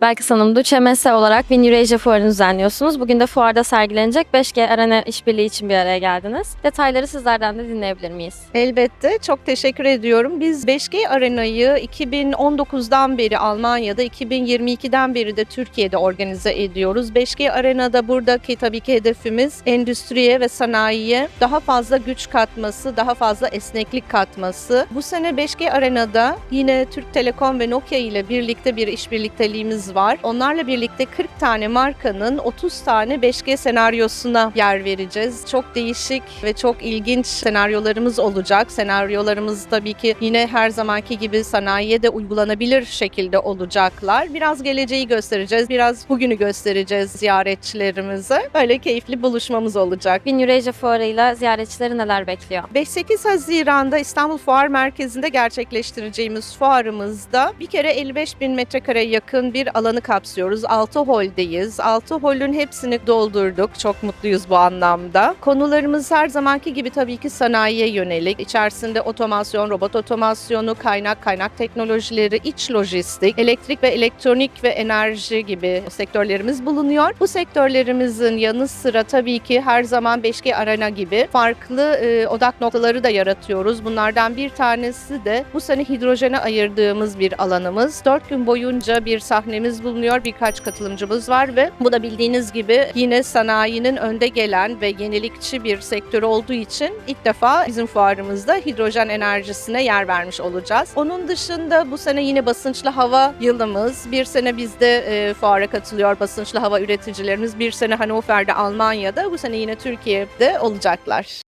Belkıs Hanım, Duçe olarak Win Eurasia Fuarı'nı düzenliyorsunuz. Bugün de fuarda sergilenecek 5G Arena işbirliği için bir araya geldiniz. Detayları sizlerden de dinleyebilir miyiz? Elbette. Çok teşekkür ediyorum. Biz 5G Arena'yı 2019'dan beri Almanya'da, 2022'den beri de Türkiye'de organize ediyoruz. 5G Arena'da buradaki tabii ki hedefimiz endüstriye ve sanayiye daha fazla güç katması, daha fazla esneklik katması. Bu sene 5G Arena'da yine Türk Telekom ve Nokia ile birlikte bir işbirlikteliğimiz var. Onlarla birlikte 40 tane markanın 30 tane 5G senaryosuna yer vereceğiz. Çok değişik ve çok ilginç senaryolarımız olacak. Senaryolarımız tabii ki yine her zamanki gibi sanayiye de uygulanabilir şekilde olacaklar. Biraz geleceği göstereceğiz, biraz bugünü göstereceğiz ziyaretçilerimize. Böyle keyifli buluşmamız olacak. Win Eurasia Fuarı'yla ziyaretçileri neler bekliyor? 5-8 Haziran'da İstanbul Fuar Merkezi'nde gerçekleştireceğimiz fuarımızda bir kere 55 bin metrekare yakın bir alanı kapsıyoruz. 6 holdeyiz. 6 holün hepsini doldurduk. Çok mutluyuz bu anlamda. Konularımız her zamanki gibi tabii ki sanayiye yönelik. İçerisinde otomasyon, robot otomasyonu, kaynak, kaynak teknolojileri, iç lojistik, elektrik ve elektronik ve enerji gibi sektörlerimiz bulunuyor. Bu sektörlerimizin yanı sıra tabii ki her zaman 5G Arena gibi farklı e, odak noktaları da yaratıyoruz. Bunlardan bir tanesi de bu sene hidrojene ayırdığımız bir alanımız. 4 gün boyunca bir sahnemiz bulunuyor. Birkaç katılımcımız var ve bu da bildiğiniz gibi yine sanayinin önde gelen ve yenilikçi bir sektör olduğu için ilk defa bizim fuarımızda hidrojen enerjisine yer vermiş olacağız. Onun dışında bu sene yine basınçlı hava yılımız. Bir sene bizde e, fuara katılıyor basınçlı hava üreticilerimiz. Bir sene Hannover'de Almanya'da. Bu sene yine Türkiye'de olacaklar.